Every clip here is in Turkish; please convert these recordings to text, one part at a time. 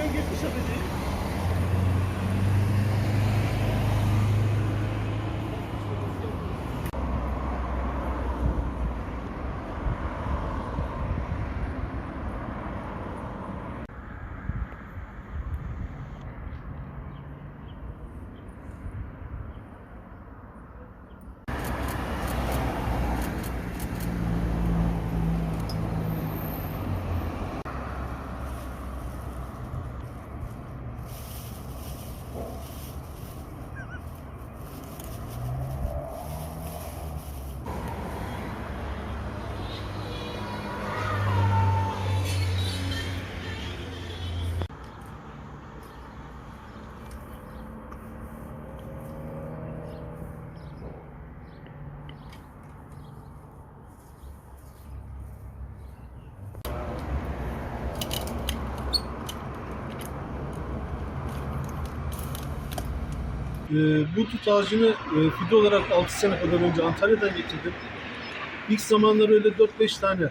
milyon geçmiş Ee, bu tut ağacını e, fide olarak 6 sene kadar önce Antalya'dan getirdim. İlk zamanlar öyle 4-5 tane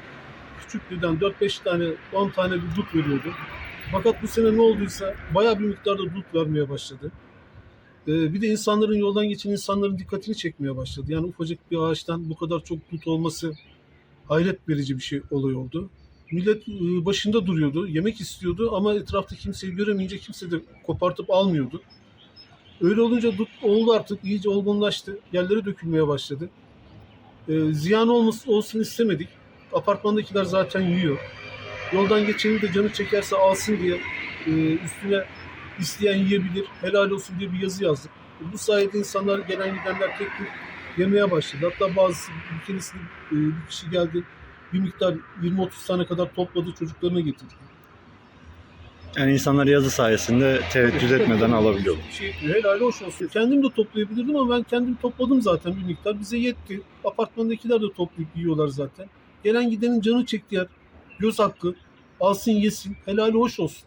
küçüklüğüden 4-5 tane 10 tane bir dut veriyordu. Fakat bu sene ne olduysa bayağı bir miktarda dut vermeye başladı. Ee, bir de insanların yoldan geçen insanların dikkatini çekmeye başladı. Yani ufacık bir ağaçtan bu kadar çok dut olması hayret verici bir şey olay oldu. Millet e, başında duruyordu, yemek istiyordu ama etrafta kimseyi göremeyince kimse de kopartıp almıyordu. Öyle olunca dut oldu artık, iyice olgunlaştı. Yerlere dökülmeye başladı. Ee, ziyan olmasın, olsun istemedik. Apartmandakiler zaten yiyor. Yoldan geçeni de canı çekerse alsın diye e, üstüne isteyen yiyebilir, helal olsun diye bir yazı yazdık. Bu sayede insanlar gelen gidenler tek tek yemeye başladı. Hatta bazısı bir keresinde e, bir kişi geldi bir miktar 20-30 tane kadar topladı çocuklarına getirdi. Yani insanlar yazı sayesinde tereddüt etmeden alabiliyor. Şey. Helal hoş olsun. Kendim de toplayabilirdim ama ben kendim topladım zaten bir miktar. Bize yetti. Apartmandakiler de toplayıp yiyorlar zaten. Gelen gidenin canı çekti yer. Göz hakkı. Alsın yesin. Helali hoş olsun.